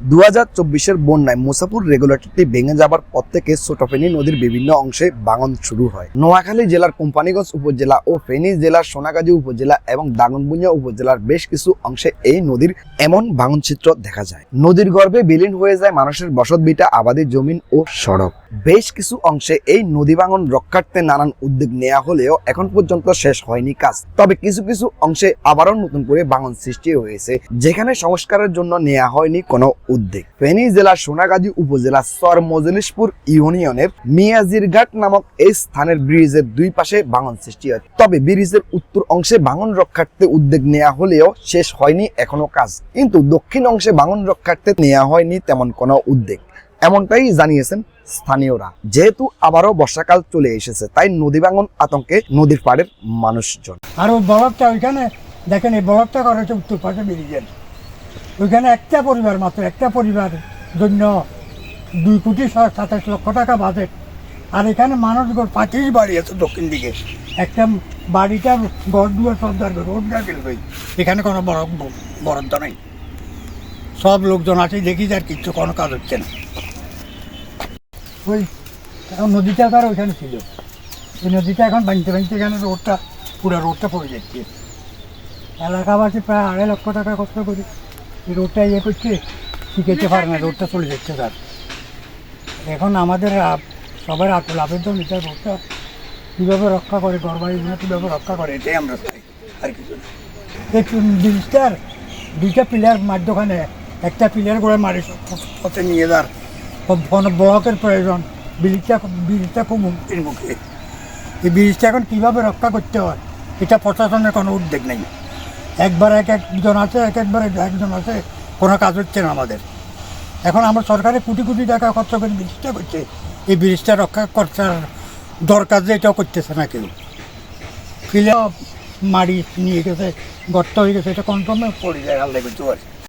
দু হাজার চব্বিশের বন্যায় মুসাপুর রেগুলেটরটি ভেঙে যাবার পর থেকে ছোট ফেনী নদীর বিভিন্ন অংশে ভাঙন শুরু হয়। নোয়াখালী জেলার কোম্পানিগঞ্জ উপজেলা ও ফেনী জেলার সোনাগাজী উপজেলা এবং দাগনভূঞা উপজেলার বেশ কিছু অংশে এই নদীর এমন ভাঙন চিত্র দেখা যায়। নদীর গর্ভে বিলীন হয়ে যায় মানুষের বসতভিটা আবাদি জমিন ও সড়ক। বেশ কিছু অংশে এই নদী ভাঙন রক্ষার্থে নানান উদ্যোগ নেওয়া হলেও এখন পর্যন্ত শেষ হয়নি কাজ। তবে কিছু কিছু অংশে আবারও নতুন করে বাঙন সৃষ্টি হয়েছে, যেখানে সংস্কারের জন্য নেওয়া হয়নি কোনো উদ্যোগ ফেনী জেলার সোনাগাজী উপজেলা সর মজলিশপুর ইউনিয়নের মিয়াজিরঘাট নামক এই স্থানের ব্রিজের দুই পাশে ভাঙন সৃষ্টি হয়। তবে ব্রিজের উত্তর অংশে ভাঙন রক্ষার্থে উদ্যোগ নেওয়া হলেও শেষ হয়নি এখনও কাজ। কিন্তু দক্ষিণ অংশে ভাঙন রক্ষার্থে নেওয়া হয়নি তেমন কোনো উদ্যোগ এমনটাই জানিয়েছেন স্থানীয়রা। যেহেতু আবারও বর্ষাকাল চলে এসেছে, তাই নদী ভাঙন আতঙ্কে নদীর পাড়ের মানুষজন। আর ব্লকটা ওইখানে দেখেন, এই ব্লকটা করা উত্তর পাশে ব্রিজের। ওইখানে একটা পরিবার মাত্র একটা পরিবার জন্য দুই কোটি সাতাশ লক্ষ টাকা বাজেট। আর এখানে মানুষ গড় পাঁচিশ বাড়ি আছে দক্ষিণ দিকে। একটা বাড়িটা গড় দুয়ার সব দরকার রোড গেলবই এখানে কোনো বড় বরাদ্দ নেই। সব লোকজন আছে দেখি যার কিচ্ছু কোনো কাজ হচ্ছে না। ওই নদীটা তার ওইখানে ছিল। এই নদীটা এখন বানতে বানতে এখানে রোডটা পুরো রোডটা পড়ে যাচ্ছে। এলাকাবাসী প্রায় আড়াই লক্ষ টাকা কষ্ট করে। রোডটা ইয়ে করছে শিখেতে পারে না, রোডটা চলে যাচ্ছে তার। এখন আমাদের সবার আকুল আবেদন এটা রোডটা কীভাবে রক্ষা করে গড়বাড়িগুলো কীভাবে রক্ষা করে, এটাই আমরা চাই, আর কিছু না। এই ব্রিজটার দুইটা পিলার মাঝখানে একটা পিলার করে মারি, পথে নিয়ে যার। ব্লকের প্রয়োজন, ব্রিজটা ব্রিজটা খুব মুক্তির মুখে। এই ব্রিজটা এখন কীভাবে রক্ষা করতে হয়, এটা প্রশাসনের কোনো উদ্যোগ নেই। একবার এক একজন আছে, এক একবার একজন আছে, কোনো কাজ হচ্ছে না আমাদের। এখন আমরা সরকারে কোটি কোটি টাকা খরচ করে ব্রিজটা করছে। এই ব্রিজটা রক্ষা করছার দরকার যে এটাও করতেছে না কেউ। ফিলে মারি নিয়ে গেছে, গর্ত হয়ে গেছে, এটা কনফার্মে পড়ে যায়, আল্লাহ করতে আর